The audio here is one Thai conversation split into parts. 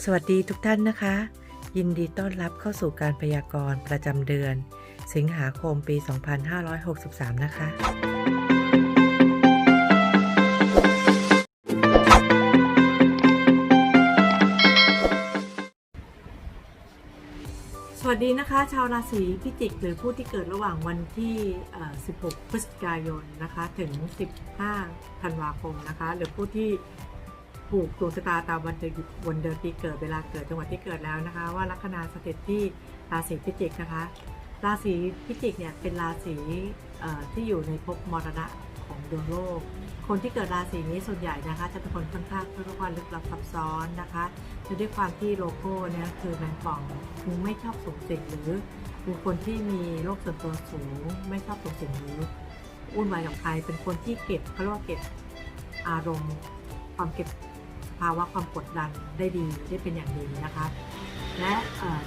สวัสดีทุกท่านนะคะ ยินดีต้อนรับเข้าสู่การพยากรณ์ประจำเดือน สิงหาคมปี 2563 นะคะ สวัสดีนะคะ ชาวราศีพิจิก หรือผู้ที่เกิดระหว่างวันที่ 16 พฤศจิกายนนะคะ ถึง 15 ธันวาคมนะคะ หรือผู้ที่ ผูกดวงชะตาตามวันเดือนวันเดือนปีเกิดเวลาเกิดจังหวัดที่เกิดแล้วนะคะ ว่าลัคนาสถิตที่ราศีพิจิกนะคะ ราศีพิจิกเนี่ยเป็นราศีที่อยู่ในภพมรณะของดวงโลก คนที่เกิดราศีนี้ส่วนใหญ่นะคะ จะเป็นคนค่อนข้างเรียกว่าลึกลับซับซ้อนนะคะและด้วยความที่โลโก้เนี่ยคือแมงป่องคือไม่ชอบสูงสิงหรือเป็นคนที่มีโรคส่วนตัวสูง ไม่ชอบสูงสิงหรือวุ่นวายกับใครเป็นคนที่เก็บเขาเรียกว่าเก็บอารมณ์ความเก็บ ภาวะความกดดันได้ดีได้เป็นอย่างดีนะคะ และ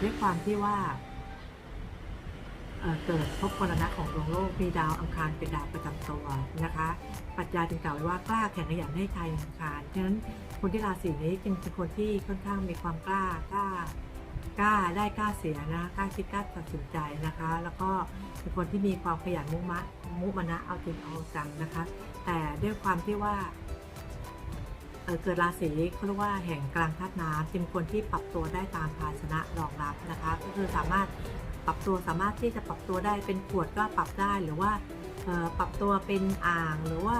ด้วยความที่ว่าเเกิดพบมรณะของดวงโลกมีดาวอังคารเป็นดาวประจำตัวนะคะปรัชญาจึงกล่าวไว้ว่ากล้าแข่งขยันให้ใครอังคารฉะนั้นคนที่ราศีนี้จึงเป็นคนที่ค่อนข้างมีความกล้ากล้ากล้าได้กล้าเสียนะกล้าคิดกล้าตัดสินใจนะคะ แล้วก็เป็นคนที่มีความขยันมุ่งมะมุมานะเอาจริงเอาจังนะคะ แต่ด้วยความที่ว่า เเกิดราศีเขาเรียกว่าแห่งกลางธาตุน้ำเป็นคนที่ปรับตัวได้ตามภาชนะรองรับนะคะก็คือสามารถปรับตัวสามารถที่จะปรับตัวได้เป็นขวดก็ปรับได้หรือว่าปรับตัวเป็นอ่างหรือว่า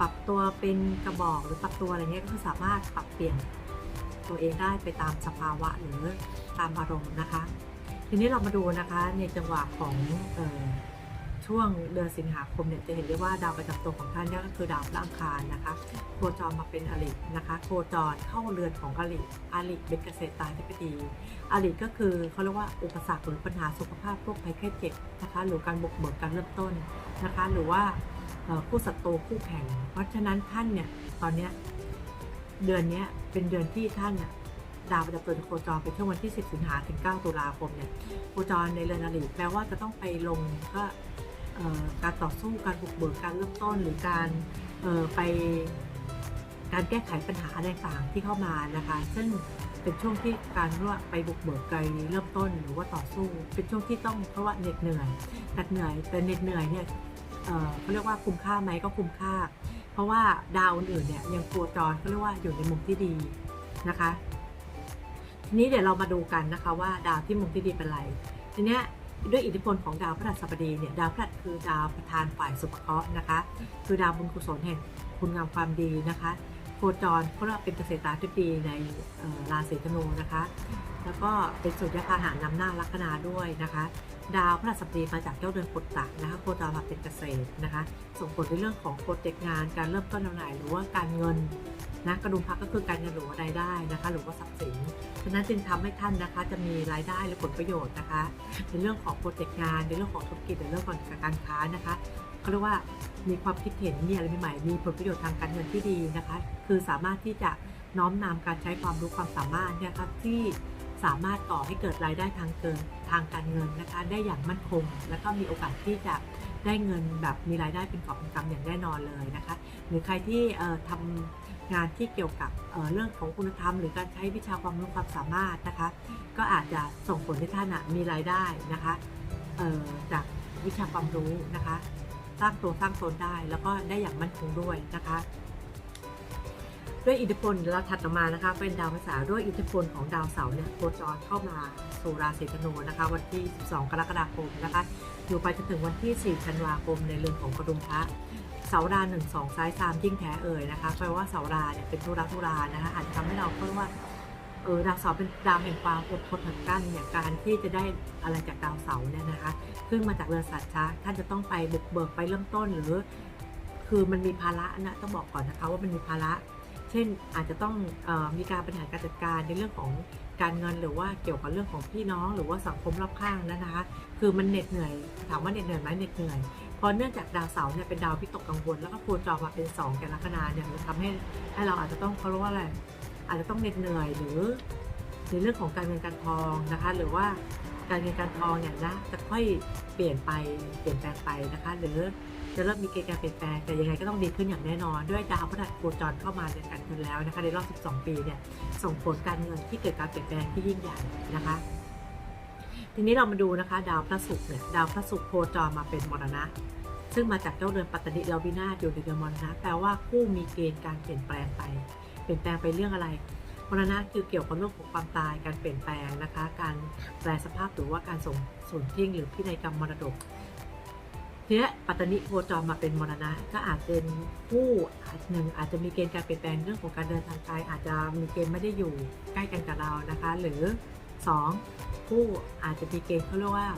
ปรับตัวเป็นกระบอกหรือปรับตัวอะไรเงี้ยก็คือสามารถปรับเปลี่ยนตัวเองได้ไปตามสภาวะหรือตามอารมณ์นะคะ ทีนี้เรามาดูนะคะในจังหวะของ ช่วงเดือนสิงหาคมเนี่ยจะเห็นได้ว่าดาวประจำตัวของท่านนี่ก็คือดาวพระอังคารนะคะ โคจรมาเป็นอรินะคะโคจรเข้าเรือนของอริอริเป็นเกษตรตาธิปดีอริก็คือเขาเรียกว่าอุปสรรคหรือปัญหาสุขภาพพวกภัยแค่เจ็บนะคะหรือการบุกเบิกการเริ่มต้นนะคะ หรือว่าคู่ศัตรูคู่แข่ง เพราะฉะนั้นท่านเนี่ยตอนเนี้ยเดือนนี้เป็นเดือนที่ท่านน่ะดาวประจำตัวโคจรไปช่วงวันที่ 10 สิงหาถึง 9 ตุลาคมเนี่ยโคจรในเรือนอริแปลว่าจะต้องไปลงก็ การต่อสู้การบุกเบิกการเริ่มต้นหรือการไปการแก้ไขปัญหาอะไรต่างๆที่เข้ามานะคะ ซึ่งเป็นช่วงที่การว่าไปบุกเบิกไกลเริ่มต้นหรือว่าต่อสู้ เป็นช่วงที่ต้องเพราะว่าเหน็ดเหนื่อยแต่เหนื่อยแต่เหน็ดเหนื่อยเนี่ยเขาเรียกว่าคุ้มค่าไหมก็คุ้มค่า เพราะว่าดาวอื่นๆเนี่ยยังโคจรเขาเรียกว่าอยู่ในมุมที่ดีนะคะ ทีนี้เดี๋ยวเรามาดูกันนะคะว่าดาวที่มุมที่ดีเป็นไรทีเนี้ย ด้วยอิทธิพลของดาวพฤหัสบดีเนี่ยดาวพฤหัสคือดาวประธานฝ่ายสุภเคราะห์นะคะ คือดาวบุญกุศลแห่งคุณงามความดีนะคะโคจรเขาเรียกว่าเป็นเกษตรตาธิบดีในราศีธนูนะคะ แล้วก็เป็นสุญญพาหานำหน้าลัคนาด้วยนะคะ ดาวพฤหัสบดีมาจากเจ้าเดือนปุตตะนะคะโคจรมาเป็นเกษตรนะคะส่งผลในเรื่องของโปรเจกต์งานการเริ่มต้นใหม่หรือว่าการเงินนะกระดุมพักก็คือการเงินหรือว่ารายได้นะคะ หรือว่าทรัพย์สินฉะนั้นจึงทำให้ท่านนะคะ จะมีรายได้และผลประโยชน์นะคะ ในเรื่องของโปรเจกต์งานในเรื่องของธุรกิจในเรื่องของการค้านะคะเขาเรียกว่ามีความคิดเห็นมีอะไรใหม่ๆมีผลประโยชน์ทางการเงินที่ดีนะคะ คือสามารถที่จะน้อมนำการใช้ความรู้ความสามารถเนี่ยค่ะที่ สามารถก่อให้เกิดรายได้ทางเกินทางการเงินนะคะได้อย่างมั่นคง แล้วก็มีโอกาสที่จะได้เงินแบบมีรายได้เป็นกอบเป็นกำอย่างแน่นอนเลยนะคะหรือใครที่เอ่อทำงานที่เกี่ยวกับเเรื่องของคุณธรรม หรือการใช้วิชาความรู้ความสามารถนะคะ ก็อาจจะส่งผลให้ท่านมีรายได้นะคะจากวิชาความรู้นะคะ สร้างตัวสร้างตนได้แล้วก็ได้อย่างมั่นคงด้วยนะคะ ด้วยอิทธิพลเราถัดมานะคะเป็นดาวภาษาด้วยอิทธิพลของดาวเสาร์เนี่ยโคจรเข้ามาสู่ราศีธนูนะคะ วันที่ 12 กรกฎาคมนะคะ อยู่ไปจนถึงวันที่ 4 ธันวาคมในเรือนของกระดุมพระเสาราหนึ่งสองซ้ายสามยิ่งแท้เอ่ยนะคะแปลว่าเสาราเนี่ยเป็นธุระธุรานะคะอาจจะทำให้เราเพราะว่าเออดาวเสาร์เป็นดาวแห่งความอดทนหัดกลั้นเนี่ยการที่จะได้อะไรจากดาวเสาร์เนี่ยนะคะซึ่งมาจากเรือนสัตว์ช้าท่านจะต้องไปบุกเบิกไปเริ่มต้นหรือ คือมันมีภาระนะต้องบอกก่อนนะคะว่ามันมีภาระ เช่นอาจจะต้องอมีการบริหารการจัดการในเรื่องของการเงินหรือว่าเกี่ยวกับเรื่องของพี่น้อง หรือว่าสังคมรอบข้างนะนะคะ คือมันเหน็ดเหนื่อยถามว่าเหน็ดเหนื่อยไหมเหน็ดเหนื่อยเพราะเนื่องจากดาวเสาร์เนี่ยเป็นดาวพิตกกังวล แล้วก็โคจรมาเป็นสองแก่ลัคนาเนี่ยมันทำให้ให้เราอาจจะต้องเขาเรียกว่าอะไรอาจจะต้องเหน็ดเหนื่อยหรือในเรื่องของการเงินการทองนะคะ หรือว่าการเงินการทองเนี่ยนะจะค่อยเปลี่ยนไปเปลี่ยนแปลงไปนะคะ หรือ จะเริ่มมีเกณฑ์การเปลี่ยนแปลงแต่ยังไงก็ต้องดีขึ้นอย่างแน่นอน ด้วยดาวพฤหัสโคจรเข้ามาเดือนกันยายนแล้วนะคะในรอบ 12 ปีเนี่ยส่งผลการเงินที่เกิดการเปลี่ยนแปลงที่ยิ่งใหญ่นะคะทีนี้เรามาดูนะคะ ดาวพระศุกร์เนี่ยดาวพระศุกร์โคจรมาเป็นมรณะ ซึ่งมาจากเจ้าเรือนปัตตนิแล้ววินาศอยู่ในเดือนมรณะแปลว่าคู่มีเกณฑ์การเปลี่ยนแปลงไป เปลี่ยนแปลงไปเรื่องอะไรมรณะคือเกี่ยวกับเรื่องของความตายการเปลี่ยนแปลงนะคะ การแปลสภาพหรือว่าการส่งสูญทิ้งหรือพินัยกรรมมรดก ทีนี้ปัตตานิโคจรมาเป็นมรณะ ก็อาจเป็นผู้หนึ่งอาจจะมีเกณฑ์การเปลี่ยนแปลงเรื่องของการเดินทางไกลอาจจะมีเกณฑ์ไม่ได้อยู่ใกล้กันกับเรานะคะ หรือสองผู้อาจจะมีเกณฑ์เขาเรียกว่า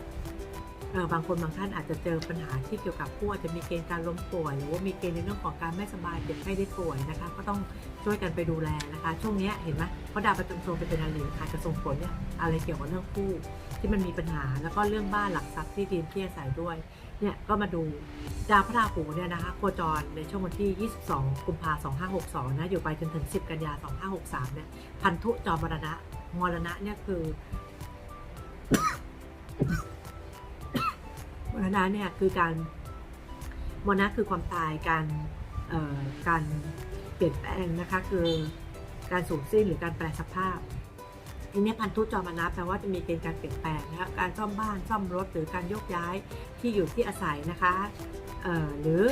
เออบางคนบางท่านอาจจะเจอปัญหาที่เกี่ยวกับผู้อาจจะมีเกณฑ์การล้มป่วย หรือว่ามีเกณฑ์ในเรื่องของการไม่สบายเจ็บไข้ได้ป่วยนะคะ ก็ต้องช่วยกันไปดูแลนะคะ ช่วงนี้เห็นไหมเพราะดาวประจำตัวเป็นอะไรอาจจะส่งผลเนี่ยอะไรเกี่ยวกับเรื่องคู่ที่มันมีปัญหาแล้วก็เรื่องบ้านหลักทรัพย์ที่ดินที่อาศัยด้วย เนี่ยก็มาดูดาวพระราหูเนี่ยนะคะโคจรในช่วงวันที่ 22 กุมภาพันธ์2562 นะ อยู่ไปจนถึง 10 กันยายน2563 เนี่ย พันธุจอมรณะ มรณะเนี่ยคือมรณะเนี่ยคือการมรณะคือความตาย การการเปลี่ยนแปลงนะคะ คือการสูญสิ้นหรือการแปลสภาพ ทีนี้พันธุจอมรณะแปลว่าจะมีเกณฑ์การเปลี่ยนแปลงนะคะการซ่อมบ้านซ่อมรถหรือการโยกย้ายที่อยู่ที่อาศัยนะคะหรือ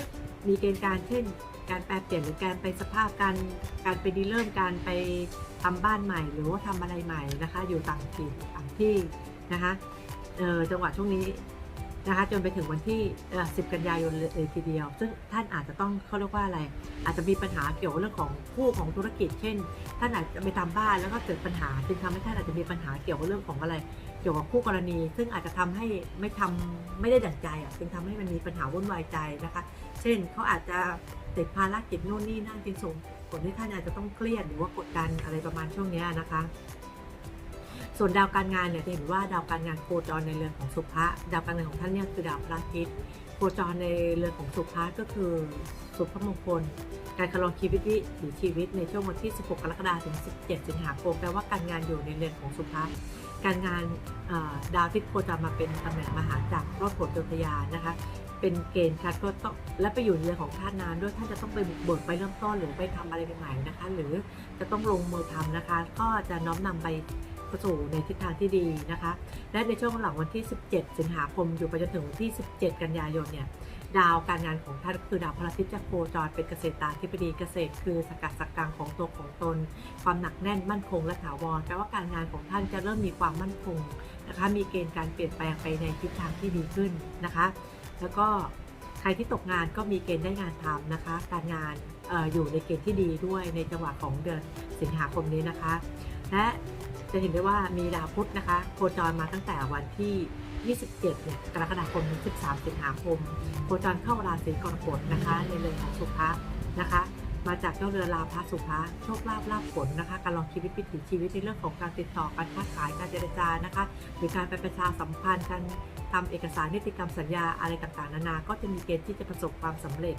มีเกณฑ์การเช่น การแปลเปลี่ยนหรือการไปสภาพการการไปดีเริ่มการไปทำบ้านใหม่ หรือว่าทำอะไรใหม่นะคะ อยู่ต่างถิ่นต่างที่นะคะจังหวะช่วงนี้ นะคะจนไปถึงวันที่ 10 กันยายนเลยทีเดียว ซึ่งท่านอาจจะต้องเขาเรียกว่าอะไร อาจจะมีปัญหาเกี่ยวเรื่องของคู่ของธุรกิจ เช่น ท่านอาจจะไปทำบ้านแล้วก็เกิดปัญหาจึงทำให้ท่านอาจจะมีปัญหาเกี่ยวกับเรื่องของอะไร เกี่ยวกับคู่กรณี ซึ่งอาจจะทำให้ไม่ทำไม่ได้ดั่งใจอะจึงทำให้มันมีปัญหาวุ่นวายใจนะคะ เช่นเขาอาจจะติดภารกิจโน่นนี่นั่นจึงส่งผลให้ท่านอาจจะต้องเครียดหรือว่ากดดันอะไรประมาณช่วงนี้นะคะ ส่วนดาวการงานเนี่ยจะเห็นว่าดาวการงานโคจรในเรือนของสุภะดาวการงานของท่านเนี่ยคือดาวพระอาทิตย์โคจรในเรือนของสุภะก็คือสุภมงคล การคารองชีวิตวิถีชีวิตในช่วงวันที่ 16 กรกฎาคมถึง 17 สิงหาคมแปลว่าการงานอยู่ในเรือนของสุภะการงานเอ่อดาวที่โคจรมาเป็นตำแหน่งมหาจักรรอบโผลโยธยานนะคะเป็นเกณฑ์การก็ต้องและไปอยู่ในเรือนของท่านนานด้วยท่านจะต้องไปบุกเบิกไปเริ่มต้นหรือไปทำอะไรใหม่ๆนะคะ หรือจะต้องลงมือทำนะคะ ก็จะน้อมนำไป สู่ในทิศทางที่ดีนะคะ และในช่วงหลังวันที่ 17 สิงหาคมอยู่ไปจนถึงวันที่ 17 กันยายนเนี่ยดาวการงานของท่านคือดาวพระอาทิตย์จะโคจรเป็นเกษตรตาธิบดีเกษตร คือสกัดสักกังของตัวของตน ความหนักแน่นมั่นคงและถาวรแปลว่าการงานของท่านจะเริ่มมีความมั่นคงนะคะมีเกณฑ์การเปลี่ยนแปลงไปในทิศทางที่ดีขึ้นนะคะ แล้วก็ใครที่ตกงานก็มีเกณฑ์ได้งานทำนะคะ การงานอออยู่ในเกณฑ์ที่ดีด้วยในจังหวะของเดือนสิงหาคมนี้นะคะ และ จะเห็นได้ว่ามีดาวพุธนะคะโคจรมาตั้งแต่วันที่ 27 เนี่ย กรกฎาคมถึง 13 สิงหาคม โคจรเข้าราศีกรกฎนะคะ ในเรือนของสุภะนะคะ มาจากเจ้าเรือลาภสุภะโชคลาภลาภผลนะคะ การลองชีวิตวิถีชีวิตในเรื่องของการติดต่อการค้าขายการเจรจานะคะ หรือการไปประชาสัมพันธ์การทำเอกสารนิติกรรมสัญญาอะไรต่างๆ นานา ก็จะมีเกณฑ์ที่จะประสบความสำเร็จ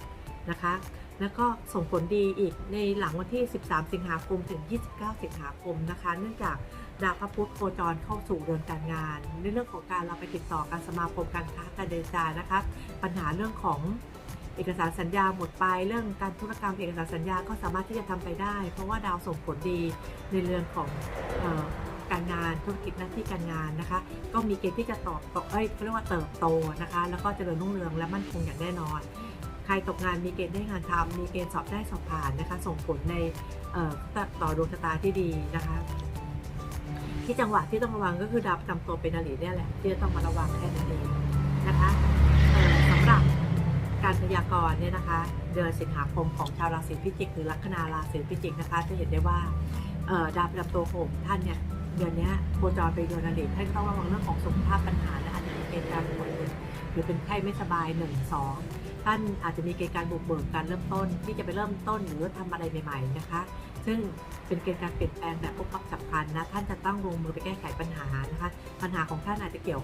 นะคะ แล้วก็ส่งผลดีอีกในหลังวันที่ 13 สิงหาคมถึง 29 สิงหาคมนะคะ เนื่องจากดาวพระพุธโคจรเข้าสู่เรือนการงาน ในเรื่องของการเราไปติดต่อการสมาคมการค้าการเดินจานะคะ ปัญหาเรื่องของเอกสารสัญญาหมดไป เรื่องการธุรกรรมเอกสารสัญญาก็สามารถที่จะทำไปได้ เพราะว่าดาวส่งผลดีในเรื่องของออการงานธุรกิจหน้าที่การงานนะคะ ก็มีเกณฑ์ที่จะตอบโตเอ้ยเขาเรียกว่าเติบโตนะคะ แล้วก็เจริญรุ่งเรืองและมั่นคงอย่างแน่นอน ใครตกงานมีเกณฑ์ได้งานทำมีเกณฑ์สอบได้สอบผ่านนะคะ ส่งผลในต่อดวงชะตาที่ดีนะคะ ที่จังหวะที่ต้องระวังก็คือดาวประจำตัวเป็นอริเนี่ยแหละที่จะต้องมาระวังแค่นั้นเองนะคะเอ่อสำหรับการพยากรณ์เนี่ยนะคะ เดือนสิงหาคมของชาวราศีพิจิกหรือลัคนาราศีพิจิกนะคะ จะเห็นได้ว่าดาวประจำตัวของท่านเนี่ยเดือนนี้โคจรไปเดือนอริท่านต้องระวังเรื่องของสุขภาพปัญหาและอาจจะมีเกณฑ์การป่วยหรือเป็นไข้ไม่สบายหนึ่งสอง ท่านอาจจะมีเกณฑ์การบุกเบิกการเริ่มต้นที่จะไปเริ่มต้นหรือทำอะไรใหม่ ๆนะคะ ซึ่งเป็นเกณฑ์การเปลี่ยนแปลงแบบปุ๊บปั๊บฉับพลันนะท่านจะต้องลงมือไปแก้ไขปัญหานะคะ ปัญหาของท่านอาจจะเกี่ยว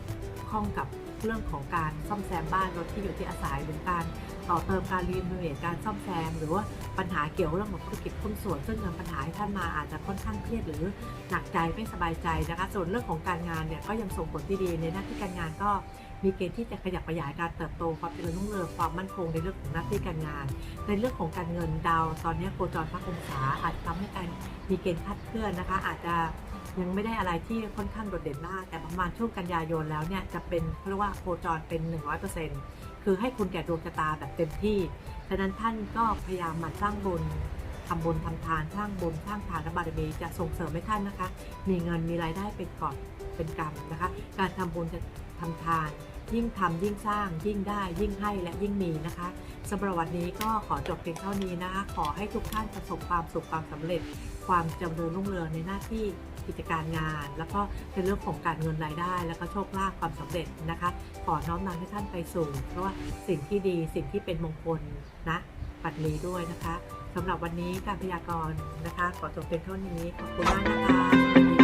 ข้องกับ เรื่องของการซ่อมแซมบ้านรถที่อยู่ที่อาศัยหรือการต่อเติมการรีโนเวทการซ่อมแซม หรือว่าปัญหาเกี่ยวเรื่องของธุรกิจหุ้นส่วน ซึ่งนำปัญหาให้ท่านมาอาจจะค่อนข้างเครียดหรือหนักใจไม่สบายใจนะคะ ส่วนเรื่องของการงานเนี่ยก็ยังส่งผลที่ดีในหน้าที่การงานก็มีเกณฑ์ที่จะขยับขยายการเติบโตความเจริญรุ่งเรืองความมั่นคงในเรื่องของหน้าที่การงาน ในเรื่องของการเงินดาว ตอนนี้โคจรพระองศาอาจจะทำให้การมีเกณฑ์คลาดเคลื่อนนะคะ อาจจะ ยังไม่ได้อะไรที่ค่อนข้างโดดเด่นมาก แต่ประมาณช่วงกันยายนแล้วเนี่ยจะเป็นเรียกว่าโคจรเป็น 100%คือให้คุณแก่ดวงชะตาแบบเต็มที่ฉะนั้นท่านก็พยายามมั่นสร้างบุญทำบุญทำทานสร้างบุญสร้างทานและบารมีจะส่งเสริมให้ท่านนะคะ มีเงินมีรายได้เป็นกอบเป็นกำนะคะ การทำบุญจะทำทาน ยิ่งทำยิ่งสร้าง ยิ่งได้ยิ่งให้และยิ่งมีนะคะสำหรับวันนี้ก็ขอจบเพียงเท่านี้นะคะ ขอให้ทุกท่านประสบความสุขความสำเร็จ ความจำเริญรุ่งเรืองในหน้าที่ กิจการงาน แล้วก็ในเรื่องของการเงินรายได้ แล้วก็โชคลาภความสำเร็จนะคะ ขอน้อมนำให้ท่านไปสู่ เพราะว่าสิ่งที่ดีสิ่งที่เป็นมงคลนะปัดนี้ด้วยนะคะสำหรับวันนี้การพยากรณ์นะคะ ขอจบเป็นเท่านี้ขอบคุณมากนะคะ